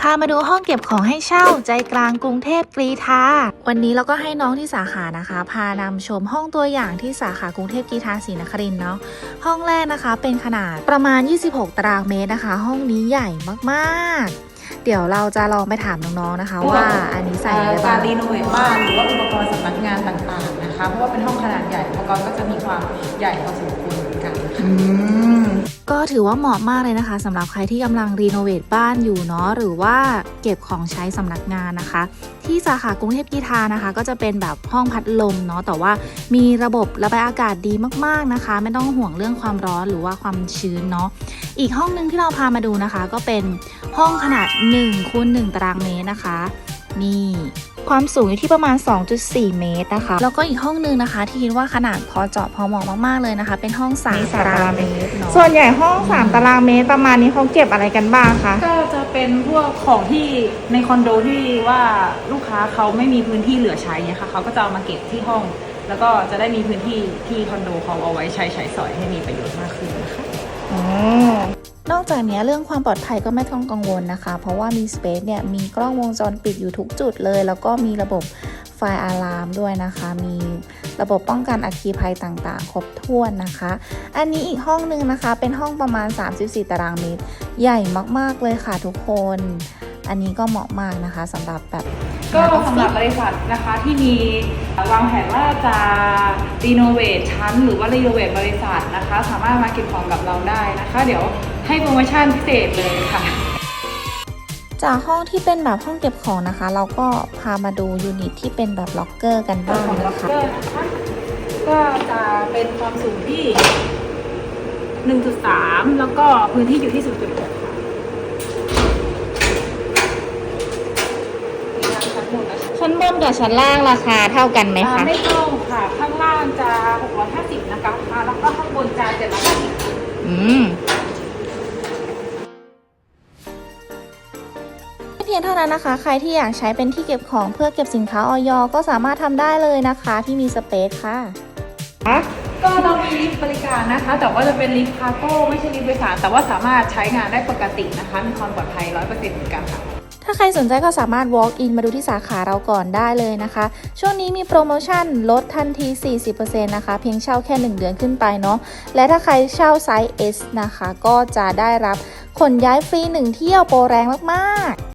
พามาดูห้องเก็บของให้เช่าใจกลางกรุงเทพกรีฑาวันนี้เราก็ให้น้องที่สาขานะคะ พานำชมห้องตัวอย่างที่สาขากรุงเทพกรีธาศรีนครินเนาะ ห้องแรกนะคะเป็นขนาดประมาณ 26 ตารางเมตรนะคะ ห้องนี้ใหญ่มากๆเดี๋ยวเราจะลองไปถามน้องๆนะคะ ว่าอันนี้ใส่อะไรกาบ้างรรีโนเวทบ้านหรือว่าอุปกรณ์สำนักงานต่างๆนะคะ เพราะว่าเป็นห้องขนาดใหญ่อุปกรณ์ก็จะมีความใหญ่พอสมควรเหมือนกันค่ะ ก็ถือว่าเหมาะมากเลยนะคะสำหรับใครที่กำลังรีโนเวทบ้านอยู่เนาะหรือว่าเก็บของใช้สำนักงานนะคะ ที่สาขากรุงเทพกีทานะคะ ก็จะเป็นแบบห้องพัดลมเนาะแต่ว่ามีระบบระบายอากาศดีมากๆนะคะ ไม่ต้องห่วงเรื่องความร้อนหรือว่าความชื้นเนาะอีกห้องหนึงที่เราพามาดูนะคะ ก็เป็นห้องขนาด1คูณ1ตารางเมตรนะคะ นี่ความสูงอยู่ที่ประมาณ 2.4 เมตรนะคะ แล้วก็อีกห้องหนึงนะคะ ที่คิดว่าขนาดพอเจาะพอเหมาะมากๆเลยนะคะ เป็นห้อง3ตารางเมตรเนาะส่วนใหญ่ห้อง 3 ตารางเมตรประมาณนี้เขาเก็บอะไรกันบ้างคะ ก็จะเป็นพวกของที่ในคอนโดที่ว่าลูกค้าเขาไม่มีพื้นที่เหลือใช้เนี่ยค่ะเขาก็จะเอามาเก็บที่ห้อง แล้วก็จะได้มีพื้นที่ที่คอนโดเขาเอาไว้ใช้ใช้สอยให้มีประโยชน์มากขึ้นนะคะอ๋อนอก จากนี้เรื่องความปลอดภัยก็ไม่ต้องกังวลนะคะ เพราะว่ามี Space เนี่ยมีกล้องวงจรปิดอยู่ทุกจุดเลย แล้วก็มีระบบไฟอะลามด้วยนะคะ มีระบบป้องกันอัคคีภัยต่างๆ ครบถ้วนนะคะ อันนี้อีกห้องหนึ่งนะคะ เป็นห้องประมาณ 34 ตารางเมตร ใหญ่มากๆเลยค่ะทุกคน อันนี้ก็เหมาะมากนะคะสำหรับแบบก็สำหรับบริษัทนะคะที่มีวางแผนว่าจะรีโนเวทชั้น หรือว่ารีโนเวทบริษัทนะคะ สามารถมาเก็บของกับเราได้นะคะ เดี๋ยว ให้โปรโมชั่นพิเศษเลยค่ะ จากห้องที่เป็นแบบห้องเก็บของนะคะ เราก็พามาดูยูนิตที่เป็นแบบล็อกเกอร์กันบ้างของล็นะอกคะ เกอร์นะคะก็จะเป็นความสูงที่ 1.3 แล้วก็พื้นที่อยู่ที่ 0.6ค่ะมีทั้งชั้นบนและชั้นชั้นบนกับชั้นล่างราคาเท่ากันไหมอ่าคะไม่ต้องค่ะ ข้างล่างจะ 650 นะคะ แล้วก็ข้างบนจะ750อืม เพียงเท่านั้นนะคะ ใครที่อยากใช้เป็นที่เก็บของเพื่อเก็บสินค้าออยก็สามารถทำได้เลยนะคะ ที่มีสเปซค่ะ ก็เรามีลิฟต์บริการนะคะ แต่ว่าจะเป็นลิฟต์คาร์โก้ไม่ใช่ลิฟต์โดยสาร แต่ว่าสามารถใช้งานได้ปกตินะคะ มีความปลอดภัย100%เหมือนกันค่ะ ถ้าใครสนใจก็สามารถ walk in มาดูที่สาขาเราก่อนได้เลยนะคะ ช่วงนี้มีโปรโมชั่นลดทันที 40%นะคะ เพียงเช่าแค่ 1 เดือนขึ้นไปเนาะ และถ้าใครเช่าไซส์ S นะคะ ก็จะได้รับขนย้ายฟรี 1 เที่ยวโปรแรงมากๆ